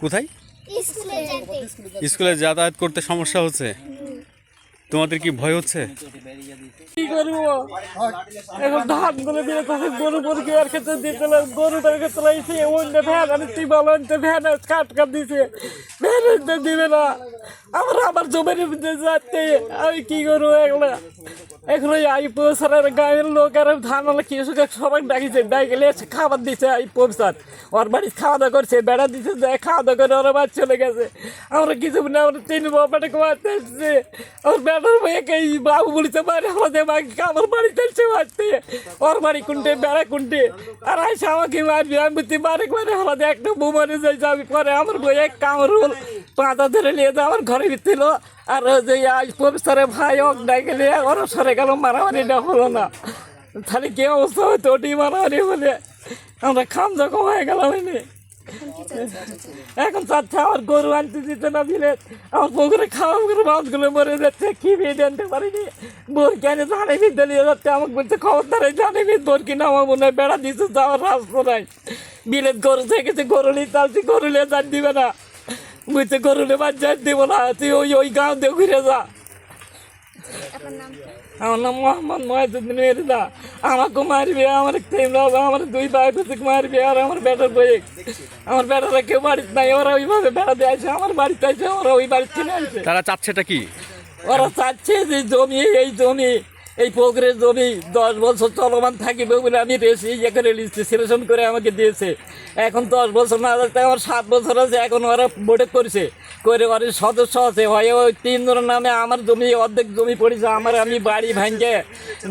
কোথায়? স্কুলে যাতায়াত করতে সমস্যা হচ্ছে? তোমাদের কি ভয় হচ্ছে? কি করব? এখন ধানগুলো দিয়ে তাকে গরু মুরগি আর খেতে দিতে গরুটাকে তোলাইছে অন্য ভ্যান, আমি তুই বলো অন্য ভ্যান কাট দিছে। ভ্যান দিবে না। আমার আমার জমির যাচ্ছে আমি কি করব এগুলো? এখন ওই আই পৌঁছার গাঁয়ের লোক আর ধান হলে সবাই ডাকিছে ডাকিলে এসে খাবার দিছে আই পৌঁছার ওর বাড়ি খাওয়া দাওয়া করছে, বেড়া দিছে, দেয় খাওয়া দাওয়া করে ওরা বাড়ি চলে গেছে। আমরা কিছু না, আমরা তিন বাবাটা কমাতে এসছে। ওর বেড়ার মেয়েকে বাবু বলিতে পারে আমাদের মাকে আমার বাড়ি চলছে মারতে ওর বাড়ি কোনটে, বেড়া কোনটে? আর আইসা আমাকে মারবি আমি বলতে মারে করে আমাদের একটা বুমারে যাইছে আমি পরে আমার বই এক কামরুল পাতা ধরে নিয়ে যা আমার ঘরে ভিতরে আর যে আজ প্রফেসরের ভাই ওক ডাই গেলে, ওর সরে গেল মারামারিটা হলো না। তাহলে কে অবস্থা হতো ওটি মারামারি হলে আমরা খাম যখন হয়ে গেলাম এনে। এখন চাচ্ছে আমার গরু আনতে দিতে না দিলে, আমার পুকুরে খাওয়া করে মাছগুলো মরে যাচ্ছে, কি বিয়ে আনতে পারিনি। বোর কেন জানে বিদ্যা নিয়ে যাচ্ছে, আমাকে বলছে, খবরদারে জানে বিদ বোর কিনা আমার মনে হয় বেড়া দিচ্ছে যাওয়ার রাস্তা নাই। বিলেত গরু থেকেছে গরু নিয়ে চালছি গরু নিয়ে যান দিবে না। বুঝতে বাদ যান দিব না। তুই ওই ওই গাঁও দিয়ে ঘুরে যা। আমার নাম মোহাম্মদ মহিজুদ্দিন মেরিদা আমাকে মারবে আমার বাবা আমার দুই ভাই থেকে মারবে আর আমার বেটার বই আমার বেটারা কেউ বাড়িতে নাই ওরা ওইভাবে বেড়া দিয়ে আছে আমার বাড়িতে আছে ওরা ওই বাড়িতে কিনে আছে তারা চাচ্ছেটা কি? ওরা চাচ্ছে যে জমি এই জমি। এই পুকুরের জমি দশ বছর চলমান থাকিবে বলে আমি রেসি করে রেজিস্ট্রেশন করে আমাকে দিয়েছে। এখন দশ বছর না থাকতে আমার সাত বছর আছে, এখন ওরা বোর্ডে করেছে। করে ওর সদস্য আছে, হয় ওই তিনজনের নামে আমার জমি, অর্ধেক জমি পড়েছে, আমার আমি বাড়ি ভাঙে,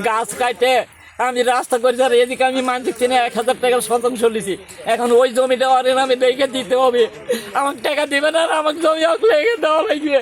গাছ কাটে, আমি রাস্তা করেছি আর এদিকে আমি মানসিক কিনে এক হাজার টাকার শতাংশ চলেছি এখন ওই জমিটা ওর নামে রেখে দিতে হবে। আমাকে টাকা দেবে না আর আমাকে জমি লেগে দেওয়া লাগবে।